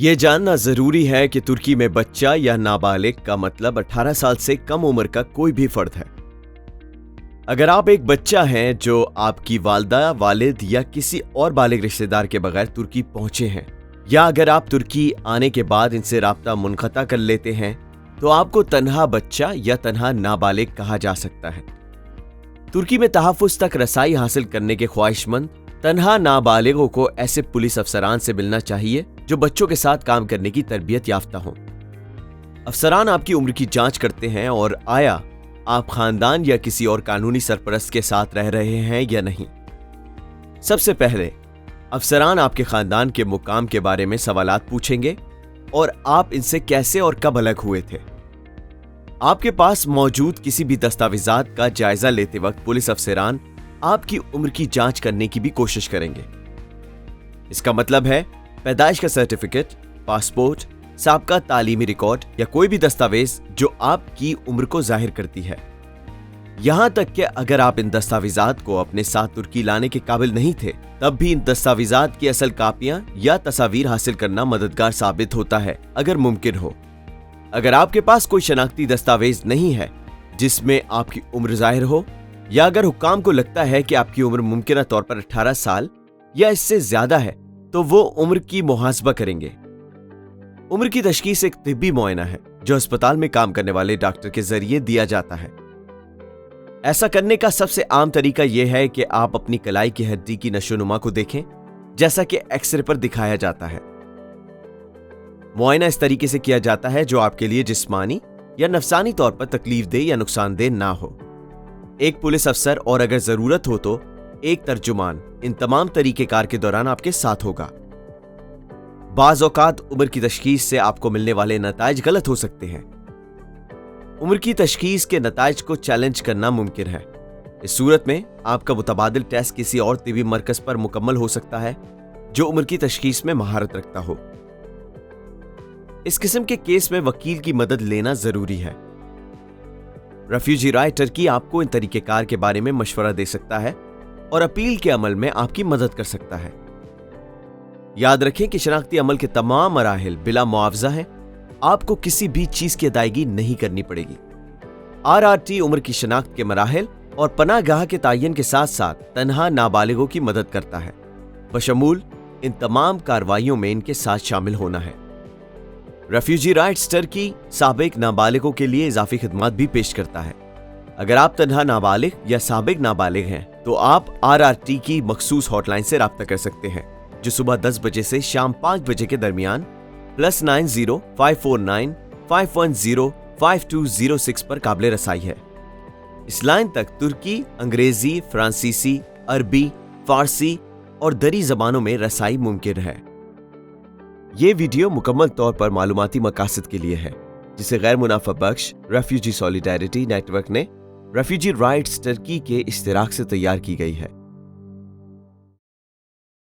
ये जानना ज़रूरी है कि तुर्की में बच्चा या नाबालिग का मतलब 18 साल से कम उम्र का कोई भी फर्द है। अगर आप एक बच्चा हैं जो आपकी वालदा, वालिद या किसी और बालिग रिश्तेदार के बगैर तुर्की पहुँचे हैं, या अगर आप तुर्की आने के बाद इनसे रबता मुनखता कर लेते हैं तो आपको तनहा बच्चा या तनहा नाबालिग कहा जा सकता है। तुर्की में तहफ़ तक रसाई हासिल करने के ख्वाहिशमंद तनहा नाबालिगों को ऐसे पुलिस अफसरान से मिलना चाहिए जो बच्चों के साथ काम करने की तरबियत याफ्ता हों। अफसरान आपकी उम्र की जाँच करते हैं और आया, आप खानदान या किसी और कानूनी सरपरस्त के साथ रह रहे हैं या नहीं? सबसे पहले, अफसरान आपके खानदान के मुकाम के बारे में सवालात पूछेंगे और आप इनसे कैसे और कब अलग हुए थे? आपके पास मौजूद किसी भी दस्तावेजात का जायजा लेते वक्त पुलिस अफसरान आपकी उम्र की जाँच करने की भी कोशिश करेंगे। इसका मतलब है पैदाइश का सर्टिफिकेट पासपोर्ट सबका तालीमी रिकॉर्ड या कोई भी दस्तावेज़ जो आपकी उम्र को ज़ाहिर करती है। यहाँ तक कि अगर आप इन दस्तावेजात को अपने साथ तुर्की लाने के काबिल नहीं थे, तब भी इन दस्तावेजात की असल कापियाँ या तस्वीर हासिल करना मददगार साबित होता है, अगर मुमकिन हो। अगर आपके पास कोई शनाख्ती दस्तावेज़ नहीं है, जिसमें आपकी उम्र ज़ाहिर हो, या अगर हुकाम को लगता है कि आपकी उम्र मुमकिन तौर पर 18 साल या इससे ज़्यादा है तो वो उम्र की मुहासबा करेंगे। उम्र की तशखीस एक तिब्बी मुआयना है, जो अस्पताल में काम करने वाले डॉक्टर के ज़रिए दिया जाता है। ऐसा करने का सबसे आम तरीका यह है कि आप अपनी कलाई की हड्डी की नशोनुमा को देखें, जैसा कि एक्सरे पर दिखाया जाता है। मुआयना इस तरीके से किया जाता है जो आपके लिए जिस्मानी या नफसानी तौर पर तकलीफ़ दे या नुकसानदेह ना हो। एक पुलिस अफसर और अगर ज़रूरत हो तो एक तर्जुमान इन तमाम तरीकेकार के दौरान आपके साथ होगा। बाज औकात उम्र की तशखीस से आपको मिलने वाले नतज गलत हो सकते हैं। उम्र की तशखीस के नतज को चैलेंज करना मुमकिन है। इस सूरत में आपका मुतबादल टेस्ट किसी और तिबी मरकज पर मुकम्मल हो सकता है, जो उम्र की तशखीस में महारत रखता हो। इस किस्म के केस में वकील की मदद लेना ज़रूरी है। रेफ्यूजी राय टर्की आपको इन तरीकेकार के बारे में मशवरा दे सकता है। और अपील के अमल में आपकी मदद कर सकता है। याद रखें कि शनाख्ती अमल के तमाम मराहल बिला मुआवजा हैं। आपको किसी भी चीज़ की अदायगी नहीं करनी पड़ेगी। आर आर टी उम्र की शनाख्त के मराहल और पनागाह के तयन के साथ साथ तनहा नाबालिगों की मदद करता है। बशमूल इन तमाम कार्रवाइयों में इनके साथ शामिल होना है। रेफ्यूजी राइट्स टर्की सबक नाबालिगों के लिए इजाफी खदमात भी पेश करता है। अगर आप तनहा नाबालिग या सबक नाबालिग हैं तो आप आर आर टी की मखसूस हॉटलाइन से रब्ता कर सकते हैं, जो सुबह दस बजे से शाम पाँच बजे के दरमियान plus nine zero five four nine five one zero five two zero six पर काबिल रसाई है। इस लाइन तक तुर्की, अंग्रेज़ी, फ्रांसीसी, अरबी, फारसी और दरी जबानों में रसाई मुमकिन है। ये वीडियो मुकम्मल तौर पर मालूमती मकासद के लिए है, जिसे गैर मुनाफा बख्श, रेफ्यूजी सॉलिडारिटी नेटवर्क ने रेफ्यूजी राइट्स टर्की के इश्तराक से तैयार की गई है।